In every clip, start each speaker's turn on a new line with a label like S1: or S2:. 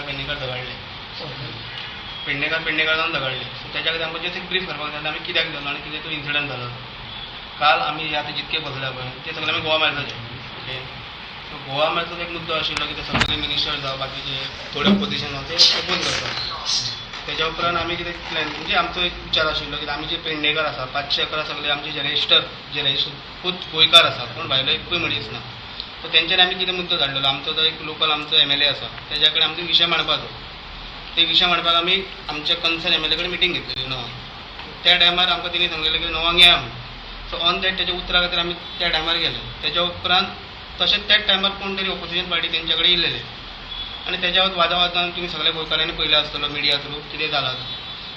S1: पेडणेकार पेडणेकार झगडले पेडणेकार पेडणेकार जावन झगडले सो त्याच्या खातीर आमकां ब्रीफ करपाक जाय आमी कित्याक गेलो आनी कितें तो इन्सिडंट जालो काल आमी आतां जितके बसल्या पळय ते सगळे आमी गोवा मॅल्साचे ओके सो गोवा मॅल्साचो एक मुद्दो आशिल्लो की ते सगळे मिनिस्टर जावं बाकीचे थोडे ऑपोजिशन जावं ते ओपोज करतात. त्याच्या उपरांत आमी कितें प्लॅन म्हणजे आमचो एक विचार आशिल्लो की आमी जे पेडणेकार आसा पांचशे अकरा सगळे आमचे जे रजिस्टर जे रजिस्टर खूब गोंयकार आसा कोण भायलो एकूय मनीस ना सो तेंच्यांनी आमी कितें मुद्दो धाडलेलो. आमचो जो एक लोकल आमचो एम एल ए आसा तेज्या कडेन आमचो विशय मांडपाचो. ते विशय मांडपाक आमी आमच्या कन्सर्न एम एल ए कडेन मिटींग घेतलेली णवांक त्या टायमार आमकां तेणी सांगलेलें की णवांक या म्हणून. सो ऑन दॅट तेच्या उतरा खातीर आमी त्या टायमार गेले. तेच्या उपरांत तशेंच त्याच टायमार कोण तरी ऑपोजिशन पार्टी तेंच्या कडेन येयलेले आनी तेच्या वादा वादान तुमी सगळे गोंयकारांनी पयले आसतलो मिडिया थ्रू कितें जालां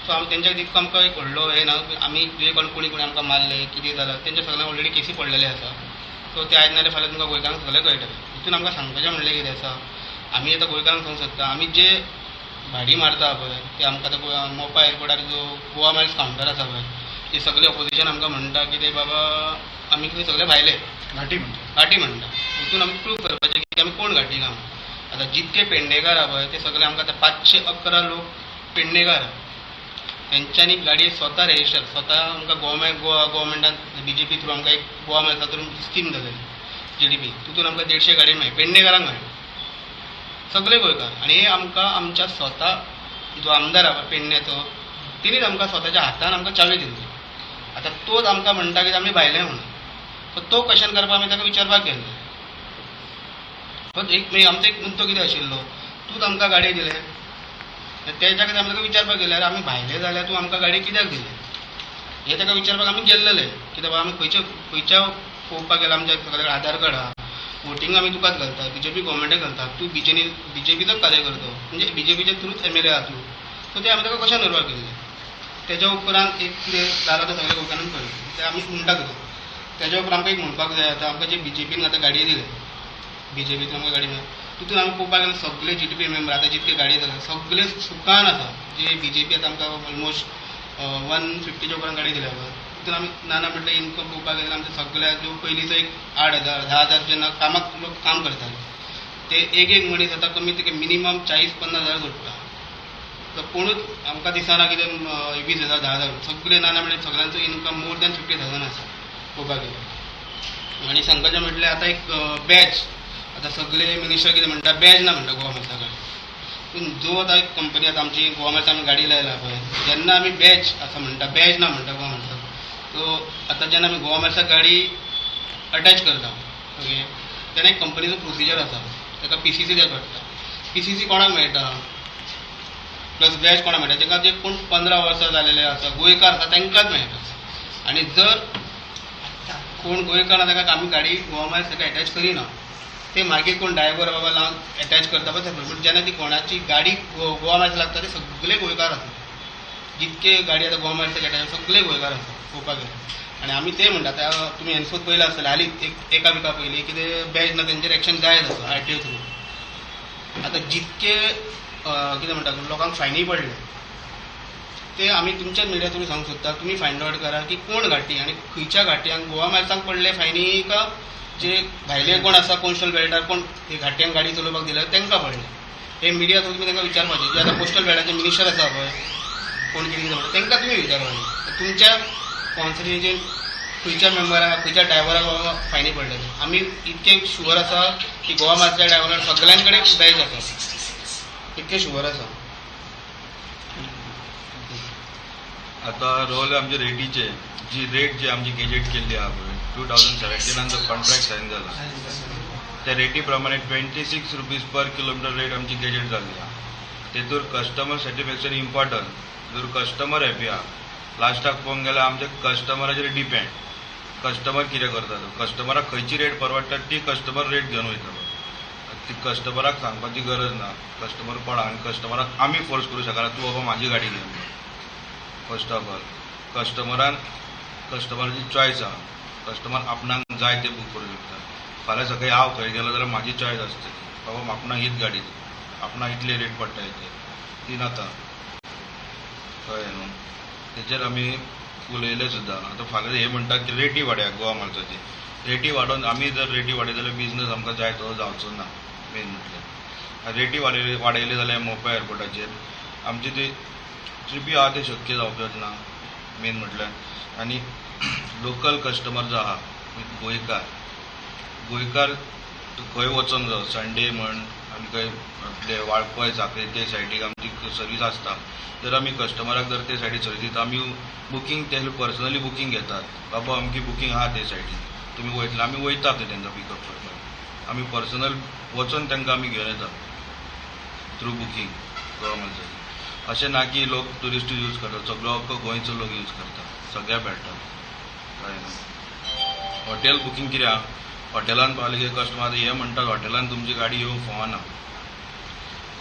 S1: सो आमी तेंच्या दिसता आमकां एक व्हडलो हें ना आमी जे कोण कोणी कोणी आमकां मारले कितें जालां तेंच्या सगळ्यांक ऑलरेडी केसी पडलेले आसा सो ते आयज नाल्यार फाल्यां तुमकां गोंयकारांक सगळें कळटलें हितून आमकां सांगपाचें म्हणलें कितें आसा आमी आतां गोंयकारांक सांगूंक सोदता आमी जे भाडी मारता पळय ते आमकां आतां मोपा एअरपोर्टार जो गोवा मायल्स कावंटर आसा पळय ते सगळे ऑपोजिशन आमकां म्हणटा की ते बाबा आमी सगळे भायले.
S2: घाटी म्हणटा
S1: घाटी म्हणटा हितून आमी प्रूव करपाचें की आमी कोण घाटी ना आतां जितके पेडणेकार आहा पळय ते सगळे आमकां आतां पांचशे अकरा लोक पेडणेकार आहा. तेंच्यांनी गाडी स्वता रजिस्टर स्वता आमकां government Goa गोवमेंटान B J P through आमकां एक गोवा मेळटा थ्रू स्कीम जालेली जी डी पी तितून आमकां देडशे गाडी मेळ्ळी पेडणेकारांक मेळ्ळी सगळे गोंयकार. आनी हे आमकां आमच्या स्वता जो आमदार आसा पेडण्याचो तिणीच आमकां स्वताच्या हातान आमकां चावी दिल्ली आतां तोच आमकां म्हणटा की आमी भायले म्हणून. सो तो क्वेश्चन करपाक आमी ताका विचारपाक गेल्ले पण एक म्हणजे आमचो एक मुद्दो कितें आशिल्लो तूंच आमकां गाडी दिले. तेच्या खातीर आमी ताका विचारपाक गेल्यार आमी भायले जाल्यार तूं आमकां गाडी कित्याक दिली? हे ताका विचारपाक आमी गेल्लेले कित्याक बाबा आमी खंयच्या खंयच्या पळोवपाक गेला आमच्या कडेन आधार कार्ड आहा वोटींग आमी तुकाच घालता बी जे पी गव्हर्मेंटाक घालता तूं बी जे बी जे पीचोच कार्यकर्तो म्हणजे बी जे पीच्या थ्रूच एम एल ए आहा तूं. सो ते आमी ताका कशें करपाक गेल्ले तेच्या उपरांत एक कितें जालां तें सगळें गोंयकारांक कळ्ळें तें आमी म्हणटा कितें तेच्या उपरांत आमकां एक म्हणपाक जाय आतां आमकां जे बी जे पीन आतां गाडये दिले बी जे पीन आमकां गाडी मेळ्ळी तितून आमी पळोवपाक गेल्यार सगळे जी टी पी मेंबर आतां जितके गाडी जाले सगळे सुखान आसा जे बी जे पी आतां आमकां ऑलमोस्ट वन फिफ्टीच्या उपरांत गाडी दिल्या पळय तितून आमी नाना म्हटलं इन्कम पळोवपाक गेल्यार आमच्या सगळ्या जो पयलींचो एक आठ हजार धा हजार जेन्ना कामाक लोक काम करताले ते एक एक मनीस आतां कमीत कमी मिनिमम चाळीस पन्नास हजार जोडटा तर कोणूच आमकां दिसना कितें वीस हजार धा हजार. सगळे नाना म्हणजे सगळ्यांचो income more than fifty thousand आसा पळोवपाक गेल्यार आनी सांगपाचें म्हटल्यार आतां एक बॅच आतां सगळे मिनिस्टर कितें म्हणटा बॅज ना म्हणटा गोवा मेल्सा पूण जो आतां एक कंपनी आतां आमची गोवा मेल्सा आमी गाडी लायला पळय जेन्ना आमी बॅच आसा म्हणटा बॅज ना म्हणटा गोवा मेल्सा सो आतां जेन्ना आमी गोवा मेल्सा गाडी अटॅच करता ओके? तेन्ना एक कंपनीचो प्रोसिजर आसा ताका पी सी सी ते करता पी सी सी कोणाक मेळटा प्लस बॅच कोणाक मेळटा ताका जे कोण पंदरा वर्सां जालेले आसा गोंयकार आसा तांकांच मेळटा आनी जर कोण गोंयकार आसा ताका आमी गाडी गोवा मायल्स ताका एटॅच करिना. ते मागीर कोण ड्रायव्हर बाबा लावन एटॅच करता पळय पूण जेन्ना ती कोणाची गाडी गोवा मायल्स लागता ते सगळे गोंयकार आसा जितके गाडी आतां गोवा मायल्स एटॅच सगळे गोंयकार आसा पळोवपाक गेल्यार आनी आमी ते म्हणटा त्या तुमी एनफोर्स पयला आसतले हालीं एक एका विका पयलीं कितें बॅच ना तेंचेर एक्शन जायच आसा आर टी ओ थ्रू. आतां जितके कितें म्हणटा लोकांक फायनी पडले. ते आमी तुमच्याच मिडिया थ्रू सांगूंक सोदता तुमी फायंड आवट करा की कोण घाटी आनी खंयच्या घाटयांक गोवा मायल्सांक पडले फायनी का जे भायले कोण आसा कोस्टल बेल्टार कोण ते घाटयांक गाडी चलोवपाक दिल्या तांकां पडलें हे मिडिया थ्रू तुमी तांकां विचारपाचें जे आतां कोस्टल बेल्टाचे मिनिस्टर आसा पळय कोण कितें कितें म्हणटा तांकां तुमी विचारपाचें तुमच्या कॉन्स्टिट्युएन्सीन खंयच्या मेंबराक खंयच्या ड्रायव्हराक बाबा फायनी पडले आमी इतके शुअर आसा की गोवा मातल्या ड्रायव्हराक सगळ्यांकडे बॅच आसा इतके शुअर आसा
S3: आता रोल आमचे रेटीचे जी रेट जी आमची गेजेट केल्ली आहा पळय टू थावजंड सेव्हन्टिनान जो कॉन्ट्रॅक्ट सायन जाला त्या रेटी प्रमाणे twenty six rupees per kilometre rate आमची गेजेट जाल्ली आहा तेतूर कस्टमर सॅटिस्फॅक्शन इम्पॉर्टंट जर कस्टमर हॅपी आहा लास्टाक पळोवंक गेल्यार आमच्या कस्टमराचेर डिपेंड कस्टमर कितें करता तो कस्टमराक खंयची रेट परवडटा ती कस्टमर रेट घेवन वयतलो ती कस्टमराक सांगपाची गरज ना. कस्टमर कोणा आनी कस्टमराक आमी फोर्स करूं शकना तूं बाबा म्हाजी गाडी घेवन फर्स्ट ऑफ ऑल कस्टमरान कस्टमराची चॉयस आहा कस्टमर आपणाक जाय ते बूक करूं शकता फाल्यां सकाळी हांव खंय गेलो जाल्यार म्हाजी चॉयस आसतली बाबा आपणाक हीच गाडी आपणाक इतले रेट पडटा ते ती नाता कळ्ळें न्हू तेचेर आमी उलयले सुद्दां आतां फाल्यां हे म्हणटात की रेटी वाडया गोवा मार्चाची रेटी वाडोवन आमी जर रेटी वाडय जाल्यार बिझनेस आमकां जाय तो जावचो ना. मेन म्हटल्यार रेटी वाडयले वाडयले जाल्यार मोपा एअरपोर्टाचेर आमची ते ट्रिपी आहा ते शक्य जावपच ना. मेन म्हटल्यार आनी लोकल कस्टमर जो आहा गोंयकार. गोंयकार खंय वचोंक जाय संडे म्हण आमी खंय आपले वाळपय साखरे ते सायडीक आमची सर्वीस आसता. जर आमी कस्टमराक जर ते सायडीक सर्वीस दिता आमी बुकींग ते पर्सनली बुकींग घेतात. बाबा अमकी बुकींग आहा ते सायडीक. तुमी वयतले आमी वयता ते पिकअप करपाक. आमी पर्सनल वचोन तेंकां आमी घेवन येता. थ्रू बुकींग गव्हर्मेंटाचें अशें ना की लोक ट्युरिस्ट यूज करता सगळो अख्खो गोंयचो लोक यूज करता सगळ्या बेळटा. कळ्ळें हॉटेल बुकींग कित्याक हॉटेलान पावले की कस्टमर हे म्हणटात हॉटेलान तुमची गाडी येवंक फावना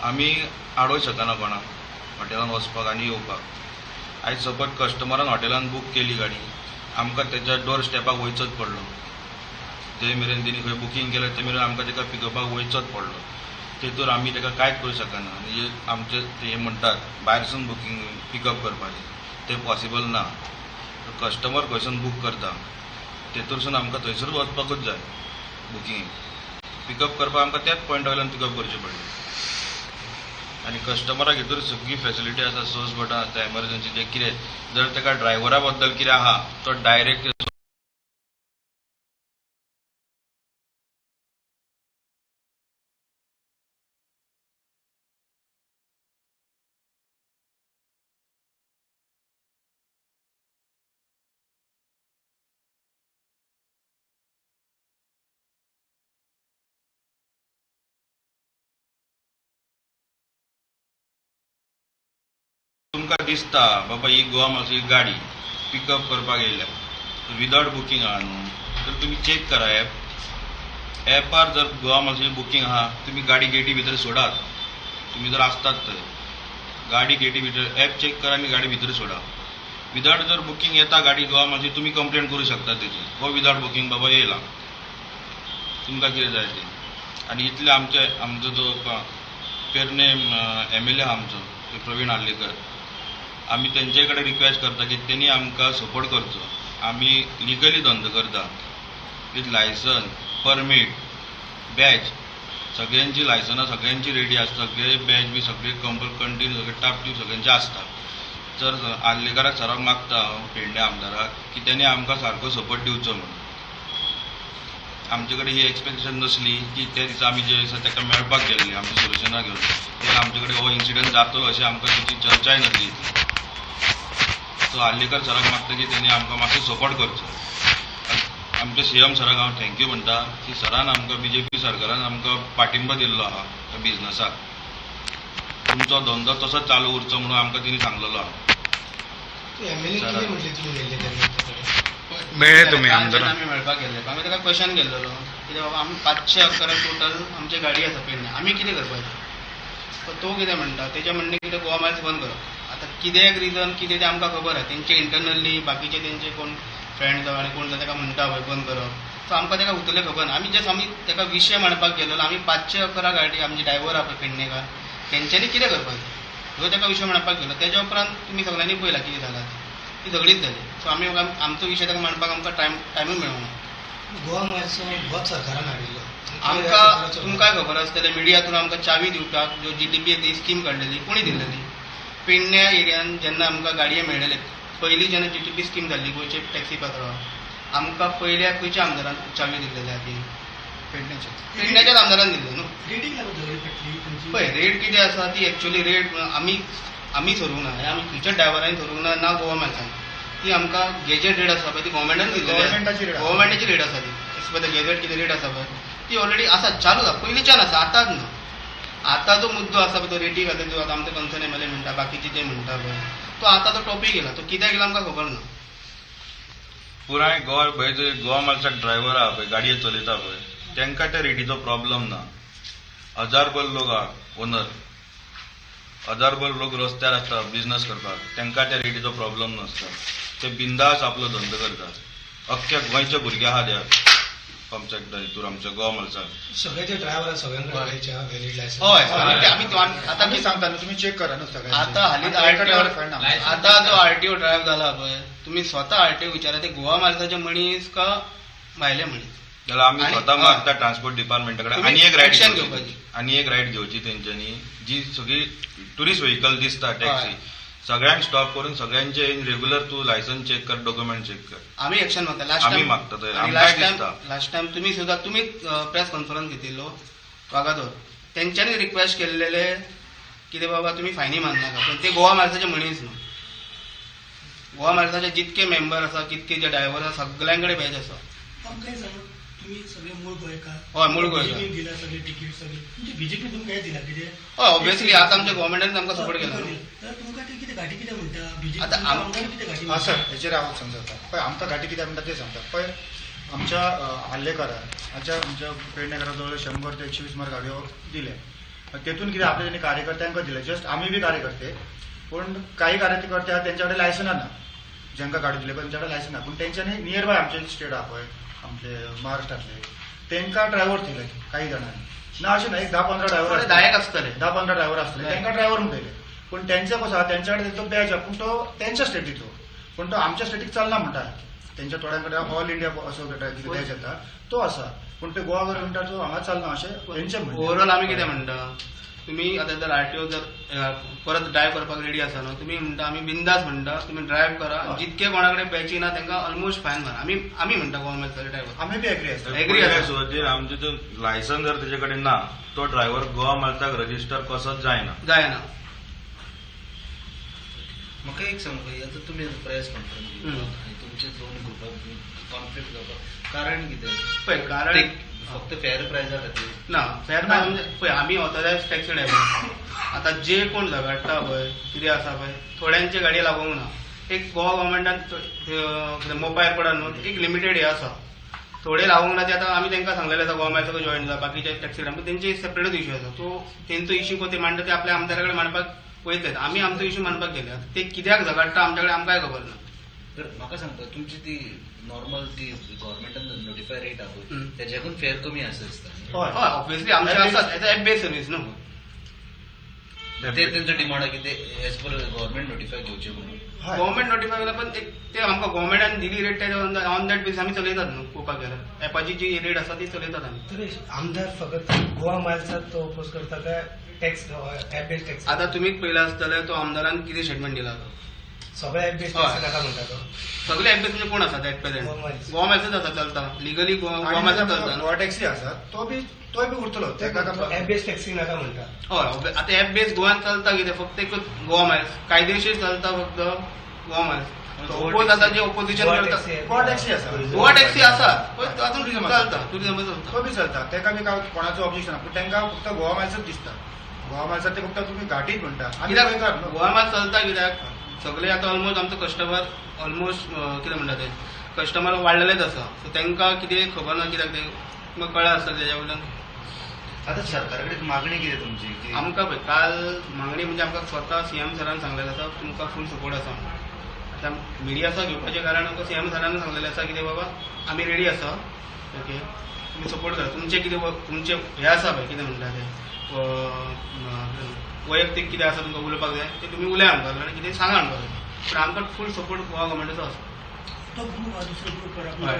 S3: आमी आडोवंक शकना कोणाक हॉटेलान वचपाक आनी येवपाक. आयज सपोज कस्टमरान हॉटेलान बूक केली गाडी आमकां तेच्या डोर स्टेपाक वयचोच पडलो. ते मेरेन तेणी खंय बुकींग केलें ते मेरेन आमकां तेका पिकअपाक वयचोच पडलो. तेतूर आमी तेका कांयच करूं शकना. म्हणजे आमचे ते म्हणटात भायरसून बुकींग पिकअप करपाचें. ते पॉसिबल ना. कस्टमर खंयसून बूक करता. तेतूरसून आमकां थंयसर वचपाकूच जाय. बुकींग पिकअप करपाक आमकां त्याच पॉयंटा वयल्यान पिकअप करचें पडलें. आनी कस्टमराक भितर सगळी फेसिलिटी आसा सोर्स बटन आसता एमर्जन्सीचे कितें. जर ताका ड्रायव्हरा बद्दल कितें आहा तो डायरेक्ट तुका दिसता? बाबा ही गोवा मातशी गाडी पिकअप करपाक येयल्या. विदाउट बुकींग आहा न्हू. तर तुमी चेक करा एप एपार जर गोवा मातशी बुकींग आहा तुमी गाडी गेटी भितर सोडात. तुमी जर आसतात थंय गाडी गेटी भितर एप चेक करा आनी गाडी भितर सोडा. विदाउट जर बुकींग येता गाडी गोवा मातशी तुमी कंप्लेन करू शकता तेजी हो विदाउट बुकींग बाबा येयला. तुमकां कितें जाय तें? आनी इतले आमचे आमचो जो पेरणे एम एल ए आहा आमचो प्रवीण आर्लेकर. आमी तेंचे कडेन रिक्वेस्ट करता की तेणी आमकां सपोर्ट करचो. आमी लिगली धंदो करता. विथ लायसन परमीट बॅच सगळ्यांची लायसनां सगळ्यांची रेडी आसता सगळे बॅच बी सगळे कंपल कंटिन्यू सगळे टापटीव सगळ्यांचे आसता तर आर्लेकाराक सराक मागता हांव पेडणे आमदाराक की तेणी आमकां सारको सपोर्ट दिवचो म्हणून. आमचे कडेन ही एक्सपेक्टेशन नसली की त्या दिसा आमी जे आसा ताका मेळपाक गेल्ले आमच्या सोल्युशनाक घेवन तेन्ना आमचे कडेन हो इन्सिडंट जातलो अशें आमकां तेची चर्चाय नासली सो आर्लेकर सराक मागता की तेणी आमकां मातसो सपोर्ट करचो. आमच्या सी एम सराक हांव थँक्यू म्हणटा की सरान आमकां बी जे पी सरकारान आमकां पाठिंबा दिल्लो आहा त्या बिझनसाक तुमचो धंदो तसोच चालू उरचो म्हणून आमकां तिणी सांगलेलो आहा.
S4: मेळ्ळे तुमी
S1: कालच्यान
S4: आमदाराक
S1: आमी मेळपाक गेल्ले आमी ताका क्वेश्चन केल्लो. कितें बाबा आमी पांचशे अकरा टोटल आमची गाडी आसा पेडणे आमी कितें करपाचें? तो कितें म्हणटा तेजें म्हणणें कितें गोवा मायल्स बंद करप आतां कित्याक रिजन कितें तें आमकां खबर आहा? तेंचे इंटरनली बाकीचे तेंचे कोण फ्रेंड जावं आनी कोण ताका म्हणटा पळय बंद करप सो आमकां ताका उतरलें खबर ना आमी जस्ट आमी ताका विशय म्हणपाक गेलो आमी पांचशे अकरा गाडी आमचे ड्रायव्हर पळय पेडणेकार. तेंच्यांनी कितें करपाचें ह्यो ताका विशय म्हणपाक गेलो तेज्या उपरांत तुमी सगळ्यांनी पळयलां कितें जालां तें. ती झगडीच जाली सो आमी आमचो विशय ताका म्हणपाक आमकां टायम टायमूय मेळूंक ना
S2: गोवा बहुत सरकारान हाडिल्लो
S1: आमकां तुमकां खबर आसतलें मिडियातून आमकां चावी दिवपाक ज्यो जी टी पी ती स्कीम काडलेली कोणी दिलेली? पेडण्या एरियान जेन्ना आमकां गाडये मेळिल्ले. पयलीं जेन्ना जी टी पी स्कीम जाल्ली गोंयचे टॅक्सी पात्रांव आमकां पयल्या खंयच्या आमदारान चावी दिल्लेली आहा ती पेडण्याच्या. पेडण्याच्याच आमदारान दिल्ली न्हू? पळय रेट कितें आसा ती एक्चुअली रेट आमी आमी ठरोवंक ना. हे आमी खंयच्या ड्रायव्हरांनी ठरोवंक ना ना गोवा ती आमकां गेजेट रेट आसा पळय ती
S2: आसा.
S1: गव्हर्मेंटाची रेट आसा ती. गेजेट कितें रेट आसा पळय. ती ऑलरेडी आसा चालू आसा पयलींच्यान आसा आतांच न्हू. आतां जो मुद्दो आसा पळय तो रेटी खातीर जो आतां आमचो कन्सर्न एम एल ए म्हणटा बाकीचे जे म्हणटा पळय तो आतां तो टॉपीक गेला तो कित्याक गेला आमकां खबर ना?
S3: पुराय गोवा पळय जे गोवा मार्साक ड्रायव्हर आहा पळय गाडये चलयता पळय तांकां त्या रेटीचो प्रॉब्लम ना. हजारभर लोक आहा ओनर हजारभर लोक रस्त्यार आसता बिझनेस करपाक तांकां त्या रेटीचो प्रॉब्लम नासता. ते बिंदास आपलो धंदो करतात. अख्ख्या गोंयचे भुरगे आहा त्या आमच्या हितूर आमच्या गोवा मार्साक
S2: सगळे ते ड्रायव्हर गाडीचे व्हॅलिड
S1: हय आमी आतां कितें
S5: सांगता न्हू तुम्ही चेक करा न्हू सगळ्यांचे.
S1: आता हालींच
S5: ना.
S1: आता जो आरटीओ ड्रायव्ह झाला पळय तुम्ही स्वतः आरटीओ विचारा ते गोवा मार्गाचे मनीस का भायले मनीस
S3: जाल्यार आमी स्वता. मागता ट्रान्सपोर्ट डिपार्टमेंटा कडेन आनी एक घेवची
S1: घेवपाची.
S3: आनी एक रायड घेवची तेंच्यांनी जी सगळी टुरिस्ट व्हेकल दिसता टॅक्सी. सगळ्यांक स्टॉप करून सगळ्यांचे रेग्युलर तू लायसन्स चेक कर डॉक्युमेंट चेक कर.
S1: आम्ही ऍक्शन मागता. लास्ट
S3: आम्ही
S1: टाइम
S3: मागता.
S1: आणि
S3: आमकांय
S1: लास्ट टाइम
S3: दिसता.
S1: लास्ट टाइम तुम्ही सुद्धा तुम्ही प्रेस कॉन्फरन्स घेतिल्लो. वागातोर त्यांच्यानी रिक्वेस्ट केलेले कितें बाबा तुम्ही फायनी मारनाका पण ते गोवा मार्साचे मनीस न्हू. गोवा मार्साचे जितके मेंबर आसा तितके जे ड्रायव्हर आसा सगळ्यांकडे बॅच आसा
S2: आमकां काय सांगा तुम्ही सगळे मूळ गोंयकार
S1: हय, मूळ गोंयकार.
S2: BJP दिला सगळे तिकीट सगळे. म्हणजे बीजेपी तुमकां काय दिला? कितें
S1: हय ऑब्वियसली आता आमच्या गव्हर्मेंटान आमकां सपोर्ट केला. न्हू.
S2: तर तुमकां ते कितें घाटी कितें म्हणटा बीजेपी
S1: आता आम-
S2: आमदार कितें घाटी
S4: हा सर? हेचेर हांव समजता पळय आमकां घाटी कितें म्हणटा ते सांगता पळय आमच्या हल्लेकारान आमच्या आमच्या पेडणेकारा जवळ शंबर ते एकशे वीस मार गाडयो दिले. तेतून कितें आपले त्यांनी कार्यकर्त्यांक दिले? जस्ट आम्ही बी कार्यकर्ते. पूण काही कार्यकर्ते आहा तेंच्या कडेन लायसना ना. ज्यांका गाडी दिले पण तेंच्या कडेन लायसन ना पूण तेंच्यांनी नियर बाय आमचे स्टेट आहा पळय आमचे महाराष्ट्रातले. तेंका ड्रायव्हर दिले काही जाणांनी. ना अशें ना एक धा पंदरा
S1: थोडे
S4: ड्रायव्हर
S1: दायक आसतले
S4: दहा पंधरा ड्रायव्हर असले
S1: Right.
S4: त्यांना ड्रायव्हर म्हणटले पण त्यांचं कसं आहा त्यांच्याकडे तो बॅच आहे. पण तो त्यांच्या स्टेटीचो पण तो आमच्या स्टेटीक चलना म्हणटा त्यांच्या थोड्यांकडे ऑल इंडिया असो बॅच येता तो आसा पण ते गोवा गव्हर्मेंटाचो हांगा चलना अशें.
S1: ओव्हरऑल आम्ही कितें म्हणटा तुम्ही आता जर आरटीओ जर परत ड्रायव्ह करपाक रेडी आसा न्हू तुम्ही म्हणटा आम्ही बिंदास म्हणटा तुम्ही ड्रायव्ह करा. जितके कोणाकडे बॅची ना तांकां ऑलमोस्ट फायन मारा आम्ही आम्ही म्हणटा गव्हर्मेंट ड्रायव्हर
S4: आम्ही बी एग्री आसता
S1: Agree
S3: पयल्या
S1: आसा.
S3: सुवातेर आमचे जो लायसन जर तेजे कडेन ना तो ड्रायव्हर गोवा मार्साक रजिस्टर कसोच जायना.
S1: जायना.
S5: म्हाका एक सांग पळय आतां तुमी प्रेस कॉन्फरन्स
S1: हम्म.
S5: घेवपाक आनी तुमचे दोन ग्रुपाक कॉन्फ्लिक्ट जावपाक कारण कितें
S1: पळय कारण
S5: फक्त फेअर प्रायजा खातीर
S1: ना फेर
S4: ना.
S1: म्हणजे पळय आमी ऑथरायज टॅक्सी ड्रायव्हर आता जे कोण झगडटा पळय कितें आसा पळय थोड्यांचे गाडये लागूंक ना. एक गोवा गव्हर्मेंटान मोबायल एअरपोर्टान न्हू एक लिमिटेड हे आसा थोडे लागूंक ना ते आता आमी तांकां सांगलेले आसा गोवा जॉईन जा बाकीचे टॅक्सी ड्रायव्हर तेंचे सेपरेटच इश्यू आसा तो तेंचो इश्यू कोण ते मांडटा ते आपल्या आमदारा कडेन मांडपाक वयतले आमी आमचो इश्यू मांडपाक गेले. आतां ते कित्याक झगडटा आमच्या कडेन आमकांय खबर ना?
S5: तर म्हाका सांगता तुमची ती नॉर्मल ती गव्हर्मेंटान नोटिफाय रेट आहा पळय
S1: हम्म.
S5: त्याच्याकून फेअर कमी आसा दिसता
S4: हय.
S1: हय ऑब्वियसली आमचे आसात एज एप बेस सर्वीस न्हू
S5: ते तेंचो डिमांड आहा की ते एज पर गव्हर्मेंट नोटिफाय घेवचे म्हणून.
S4: हय.
S1: गव्हर्मेंट नोटिफाय केला पण एक ते आमकां गव्हर्मेंटान दिली रेट त्याच्या ऑन दॅट बेस आमी चलयतात न्हू पळोवपाक गेल्यार एपाची जी रेट आसा ती चलयतात आमी
S2: आमदार फकत गोवा मायल्सात तो अपोज करता काय? टॅक्स टॅक्स
S1: आता तुम्हीच पळयला आसतले तो आमदारान कितें स्टेटमेंट दिला तो
S2: सगळे ऍप बेस्ड
S1: हय.
S2: नाका म्हणटा तो?
S1: सगळे एम्बेस म्हणजे कोण आसा at present
S2: Goa miles.
S1: Goa message आसा चलता. लिगली गोवा
S4: आणि
S1: मॅसेज
S4: आमचो
S1: चलता
S4: गोवा टॅक्सी आसा तो बी तोय बी उरतलो. तेका काय
S2: ऍप बेस्ड टॅक्सी नाका म्हणटा
S1: हय obvi- आता एप बेस गोवान चलता कितें फक्त एकच गोवा मायल्स कायदेशीर चलता फक्त गोवा मायल्स
S5: गोवा
S1: ओपोज आता जे ओपोजिशन
S2: गोवा
S1: करता
S2: टॅक्सी
S4: गोवा टॅक्सी आसा
S1: गोवा टॅक्सी आसा पण तो अजून
S4: Tourism
S1: चलता.
S4: आसा.
S1: टुरिझम चलता.
S4: तो बी चलता. तेका बी काय कोणाचो ऑब्जेक्शन ना पूण तेंका फक्त गोवा मायल्सच दिसता गोवा मायल्सात ते फक्त तुम्ही घाटीच म्हणटा आमी
S1: कित्याक
S4: गोंयकार न्हू.
S1: गोवा माल चलता कित्याक सगळे आता ऑलमोस्ट आमचो कस्टमर ऑलमोस्ट कितें म्हणटा ते? कस्टमर वाडलेलेच आसा सो तांकां कितें खबर ना कित्याक ते म्हाका कळ्ळें आसतलें तेज्या वयल्यान
S5: आता सरकार कडेन मागणी कितें तुमची
S1: आमकां पळय काल मागणी म्हणजे आमकां स्वता सीएम सरान सांगलेलें आसा तुमकां फूल सपोर्ट आसा. आतां मिडियाचा घेवपाचें कारण आमकां सीएम सरान सांगलेलें आसा कितें बाबा आमी रेडी आसा ओके तुमी सपोर्ट करा. तुमचें कितें तुमचें हें आसा पळय कितें म्हणटा तें? वैयक्तीक कितें आसा तुमकां उलोवपाक जाय तें तुमी उलया आमकां आनी कितें सांगा आमकां पण आमकां फूल सपोर्ट गोवा गव्हर्मेंटाचो आसा
S2: तो ग्रुप दुसरो ग्रुप करा
S1: हय.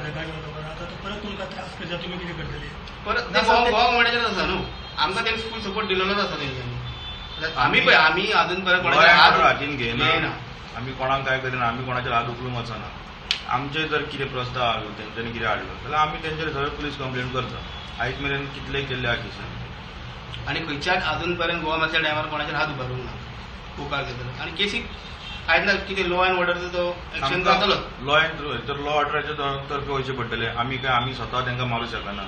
S2: आता तो परत तुमकां त्रास करता तुमी कितें करतले
S1: परत
S4: ना,
S1: ते गोवा आसा न्हू आमकां फूल सपोर्ट दिलेलोच आसा तेंच्यांनी आमी पळय आमी अजून पर्यंत हात
S3: हातीन घेयना आमी कोणाक काय करिना आमी कोणाचेर हात उखलूंक वचना आमचे जर कितें प्रस्ताव हाडलो तेंच्यांनी कितें हाडलो जाल्यार आमी तेंचेर सगळे पुलीस कंप्लेंट करता. आयज मेरेन कितले केल्ले आहा केसी
S1: आणि खंयच्याच अजून पर्यंत गोवा मातच्या टायमार कोणाचेर हात उबारूंक ना पोकार घेतलो आणि केसी आयज ना कितें लॉ अँड ऑर्डरचो तो एक्शन जातलो
S3: लॉ अँड तर लॉ ऑर्डराच्या तर्फे वयचे पडटले आमी काय आमी स्वता तांकां मारूं शकना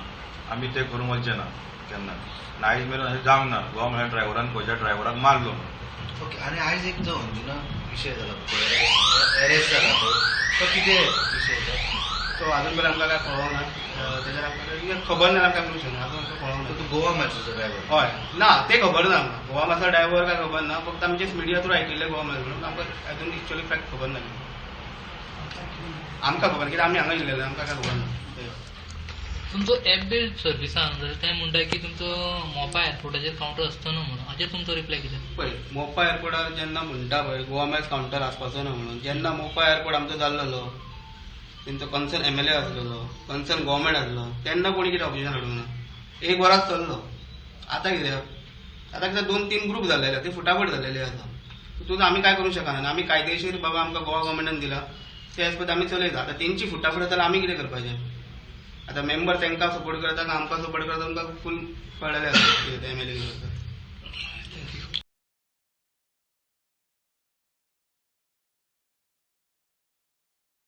S3: आमी ते करूंक वचचे ना केन्ना आनी आयज मेरेन अशें जावंक ना गोवा म्हणल्यार ड्रायव्हरान खंयच्या ड्रायव्हराक मारलो
S5: ओके आणि आज एक जो अंजुना विषय झाला अरेस्ट झाला तो. तो किती विषय होता
S1: तो अजून पर्यंत आमकां काय कळोंक ना तेजेर आमकां खबर ना आमकां करूंक शकना अजून कळोंक
S5: तो
S1: ना।
S5: तो गोवा मॅचचा ड्रायव्हर
S1: हय ना ते खबर ना आमकां गोवा मातसो ड्रायव्हर काय खबर ना फक्त आमचे मिडिया थ्रू आयकिल्ले गोवा मात म्हणून आमकां अजून एक्चुअली फॅक्ट खबर ना आमकां खबर कित्याक आमी हांगा येयलेले आमकां काय खबर ना
S6: तुमचो ऍप बेस्ड सर्विसान जाल्यार ते म्हणटा की तुमचो मोपा एअरपोर्टाचेर कावंटर आसचो ना म्हणून हाचेर तुमचो रिप्लाय कितें?
S1: पळय मोपा एअरपोर्टार जेन्ना म्हणटा पळय गोवा मॅच कावंटर आसपाचो ना म्हणून जेन्ना मोपा एअरपोर्ट आमचो जाल्लो तेंचो कन्सर्न एम एल ए आसलेलो कन्सर्न गोवमेंट आसलो तेन्ना कोणी कितें ऑपोजिशन हाडूंक ना एक वरात चल्लो. आतां कित्याक आतां कितें दोन तीन ग्रूप जाल्लेले ते फुटाफट जाल्लेले आसा तितून आमी काय करूंक शकना आमी कायदेशीर बाबा आमकां गोवा गोवमेंटान दिला. ते एज आमी चलयता आतां तेंची फुटाफट जाल्यार आमी कितें करपाचें आतां मेंबर तांकां सपोर्ट करता आमकां सपोर्ट करता आमकां फूल कळलेलें आसा एम एल ए करता